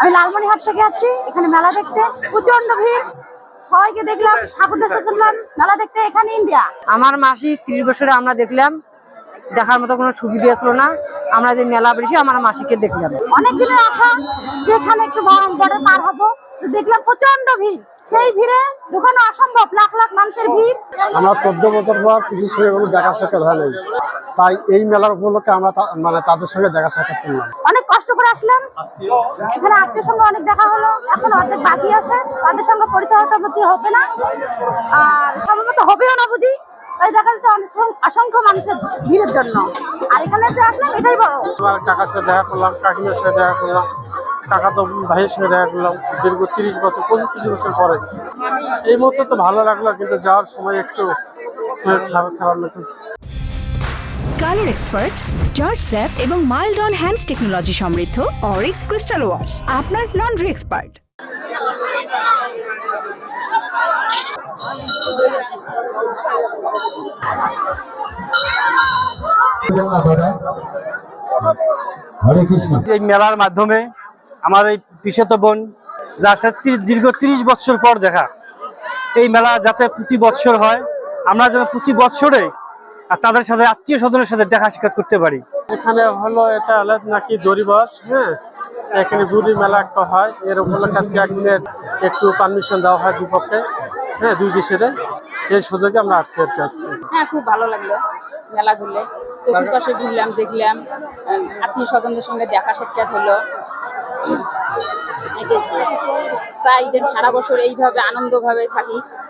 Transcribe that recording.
আমি লালমনিহাট থেকে আসছি এখানে মেলা দেখতে। প্রচণ্ড ভিড়। সবাইকে দেখলাম ঠাকুর দেখতে করলাম। মেলা দেখতে এখানে ইন্ডিয়া। আমার মাসি ত্রিশ বছরে আমরা দেখলাম। দেখার মতো কোনো সুবিধা ছিল না। আমরা যে মেলা বেশি আমার মাসিকে দেখলাম। অনেকদিনের আশা যে এখানে একটু বড় পার হব। দেখলাম প্রচণ্ড ভিড়। সেই ভিড়ে ঢুকানো অসম্ভব লাখ লাখ মানুষের ভিড়। আমরা চোদ্দ বছর পর কৃষির সঙ্গে কোনো দেখা সাক্ষাৎ হয় নাই। তাই এই মেলার উপলক্ষে আমরা মানে তাদের সঙ্গে দেখা সাক্ষাৎ করলাম। অনেক কষ্ট করে আসলাম। এখানে আত্মীয় সঙ্গে অনেক দেখা হলো এখন অর্ধেক বাকি আছে। তাদের সঙ্গে পরিচয় হবে না। আর সম্ভবত হবেও না বুঝি। তাই দেখা যাচ্ছে অনেক অসংখ্য মানুষের ভিড়ের জন্য। আর এখানে যে আসলাম এটাই বড়। আমার কাকার সাথে দেখা করলাম কাকিমার সাথে দেখা করলাম। কাকা তো ভাইয়ের সঙ্গে দেখা করলাম দীর্ঘ তিরিশ বছর পঁচিশ তিরিশ বছর পরে। এই মুহূর্তে তো ভালো লাগল কিন্তু যাওয়ার সময় একটু খারাপ খারাপ লাগতেছে। কালার এক্সপার্ট জর্জ স্যাপ এবং মাইল্ড অন হ্যান্ডস টেকনোলজি সমৃদ্ধ অরিক্স ক্রিস্টাল ওয়াশ আপনার লন্ড্রি এক্সপার্ট। হরে কৃষ্ণ। এই মেলার মাধ্যমে আমার এই পিসেত বোন যার সাথে দীর্ঘ তিরিশ বছর পর দেখা। এই মেলা যাতে প্রতি বছর হয় আমরা যেন প্রতি বছরে আর তাদের সাথে আত্মীয় স্বজনের সাথে দেখা সাক্ষাৎ করতে পারি। এখানে হলো এটা হলো নাকি দরিবস হ্যাঁ? এখানে গুড়ি মেলা একটা হয়। এর উপলক্ষে আজকে একদিনের একটু পারমিশন দেওয়া হয় দুপক্ষে হ্যাঁ দুই দেশের। এই সুযোগে আমরা আসছি আর কি আজকে। হ্যাঁ খুব ভালো লাগল মেলা ঘুরলে। চতুর্পাশে ঘুরলাম দেখলাম আত্মীয় স্বজনদের সঙ্গে দেখা সাক্ষাৎ হলো। চাই যে সারা বছর এইভাবে আনন্দভাবে থাকি।